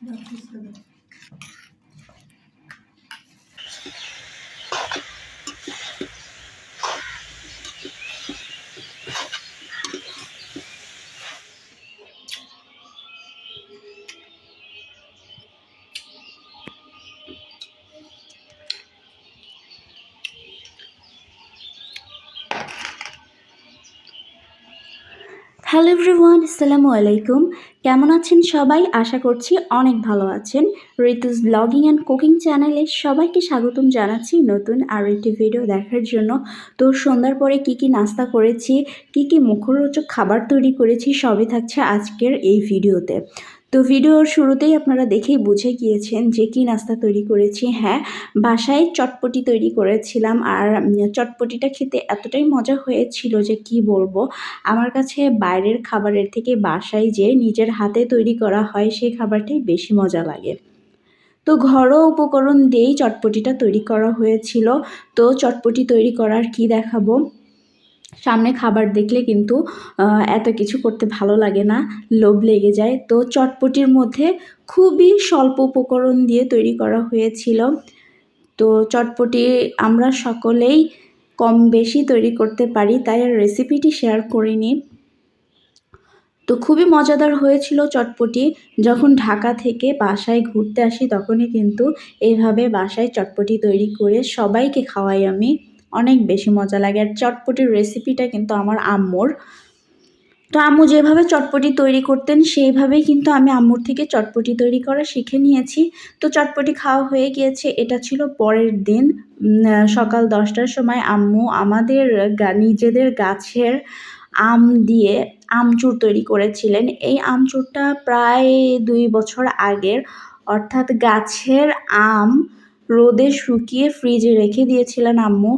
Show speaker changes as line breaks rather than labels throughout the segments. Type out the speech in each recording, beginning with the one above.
那不是的。হ্যালো everyone আসসালামু আলাইকুম কেমন আছেন সবাই? আশা করছি অনেক ভালো আছেন। ঋতুস ব্লগিং অ্যান্ড কুকিং চ্যানেলে সবাইকে স্বাগতম জানাচ্ছি নতুন আর একটি ভিডিও দেখার জন্য। তো সন্ধ্যার পরে কি কি নাস্তা করেছি, কি কি মুখরোচক খাবার তৈরি করেছি, সবই থাকছে আজকের এই ভিডিওতে তো ভিডিওর শুরুতেই আপনারা দেখেই বুঝে গিয়েছেন যে কি নাস্তা তৈরি করেছি। হ্যাঁ বাসায় চটপটি তৈরি করেছিলাম আর চটপটিটা খেতে এতটাই মজা হয়েছিল যে কি বলব? আমার কাছে বাইরের খাবারের থেকে বাসায় যে নিজের হাতে তৈরি করা হয় সেই খাবারটাই বেশি মজা লাগে। তো ঘরোয়া উপকরণ দিয়েই চটপটিটা তৈরি করা হয়েছিল। তো চটপটি তৈরি করার কি দেখাবো? সামনে খাবার দেখলে কিন্তু এত কিছু করতে ভালো লাগে না, লোভ লেগে যায়। তো চটপটির মধ্যে খুবই স্বল্প উপকরণ দিয়ে তৈরি করা হয়েছিল। তো চটপটি আমরা সকলেই কম বেশি তৈরি করতে পারি, তাই রেসিপিটি শেয়ার করিনি। তো খুবই মজাদার হয়েছিল চটপটি। যখন ঢাকা থেকে বাসায় ঘুরতে আসি, তখনই কিন্তু এইভাবে বাসায় চটপটি তৈরি করে সবাইকে খাওয়াই আমি। অনেক বেশি মজা লাগে। আর চটপটির রেসিপিটা কিন্তু আমার আম্মুর। তো আম্মু যেভাবে চটপটি তৈরি করতেন, সেইভাবেই কিন্তু আমি আম্মুর থেকে চটপটি তৈরি করা শিখে নিয়েছি। তো চটপটি খাওয়া হয়ে গিয়েছে। এটা ছিল পরের দিন। সকাল দশটার সময় আম্মু আমাদের নিজেদের গাছের আম দিয়ে আমচুর তৈরি করেছিলেন। এই আমচুরটা প্রায় দুই বছর আগের। অর্থাৎ গাছের আম রোদে শুকিয়ে ফ্রিজে রেখে দিয়েছিলেন আম্মু।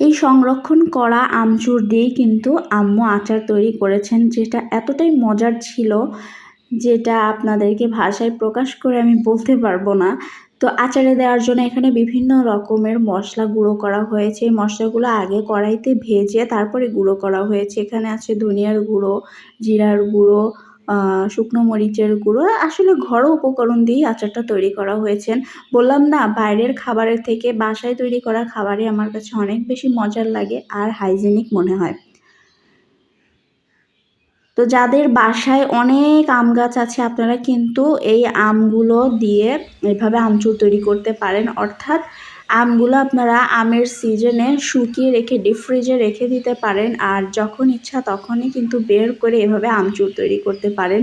এই সংরক্ষণ করা আমচুর দিয়েই কিন্তু আম্মু আচার তৈরি করেছেন, যেটা এতটাই মজার ছিল যেটা আপনাদেরকে ভাষায় প্রকাশ করে আমি বলতে পারব না। তো আচারে দেওয়ার জন্য এখানে বিভিন্ন রকমের মশলা গুঁড়ো করা হয়েছে। এই মশলাগুলো আগে কড়াইতে ভেজে তারপরে গুঁড়ো করা হয়েছে। এখানে আছে ধনিয়ার গুঁড়ো, জিরার গুঁড়ো শুকনো মরিচের গুঁড়ো। আসলে ঘরোয়া উপকরণ দিয়েই আচারটা তৈরি করা হয়েছে বললাম না, বাইরের খাবারের থেকে বাসায় তৈরি করা খাবারই আমার কাছে অনেক বেশি মজার লাগে আর হাইজেনিক মনে হয়। তো যাদের বাসায় অনেক আম গাছ আছে, আপনারা কিন্তু এই আমগুলো দিয়ে এভাবে আমচুর তৈরি করতে পারেন। অর্থাৎ আমগুলো আপনারা আমের সিজনে শুকিয়ে রেখে ডিপ ফ্রিজে রেখে দিতে পারেন। আর যখন ইচ্ছা তখনই কিন্তু বের করে এভাবে আমচুর তৈরি করতে পারেন।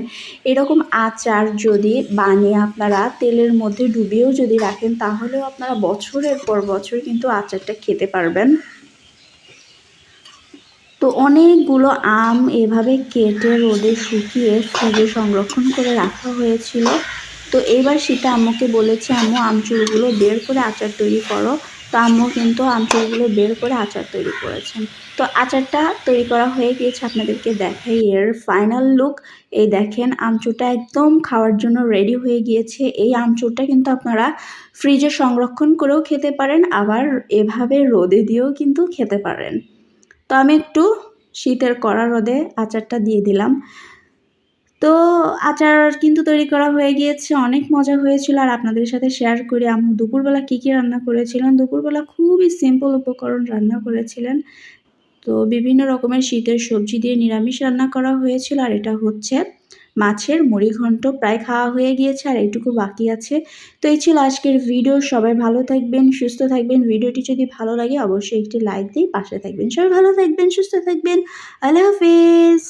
এরকম আচার যদি বানিয়ে আপনারা তেলের মধ্যে ডুবিয়েও যদি রাখেন, তাহলেও আপনারা বছরের পর বছর কিন্তু আচারটা খেতে পারবেন। তো অনেকগুলো আম এভাবে কেটে, রোদে শুকিয়ে ফ্রিজে সংরক্ষণ করে রাখা হয়েছিল। তো এইবার সেটা আম্মুকে বলেছে, আম্মু আমচুরগুলো বের করে আচার তৈরি করো। তো আম্মু কিন্তু আমচুরগুলো বের করে আচার তৈরি করেছেন। তো আচারটা তৈরি করা হয়ে গিয়েছে আপনাদেরকে দেখাই এর ফাইনাল লুক এই দেখেন আমচুরটা একদম খাওয়ার জন্য রেডি হয়ে গিয়েছে। এই আমচুরটা কিন্তু আপনারা ফ্রিজে সংরক্ষণ করেও খেতে পারেন, আবার এভাবে রোদে দিয়েও কিন্তু খেতে পারেন। তো আমি একটু শীতের কড়া রোদে আচারটা দিয়ে দিলাম। তো আচার কিন্তু তৈরি করা হয়ে গিয়েছে, অনেক মজা হয়েছিল। আর আপনাদের সাথে শেয়ার করি, আম্মু দুপুরবেলা কী কী রান্না করেছিলেন? দুপুরবেলা খুবই সিম্পল উপকরণ রান্না করেছিলেন। তো বিভিন্ন রকমের শীতের সবজি দিয়ে নিরামিষ রান্না করা হয়েছিল। আর এটা হচ্ছে মাছের মুড়ি ঘন্ট প্রায় খাওয়া হয়ে গিয়েছে, আর এইটুকু বাকি আছে। তো এই ছিল আজকের ভিডিও সবাই ভালো থাকবেন, সুস্থ থাকবেন। ভিডিওটি যদি ভালো লাগে, অবশ্যই একটি লাইক দিয়ে পাশে থাকবেন। সবাই ভালো থাকবেন, সুস্থ থাকবেন। আল্লাহ হাফিজ।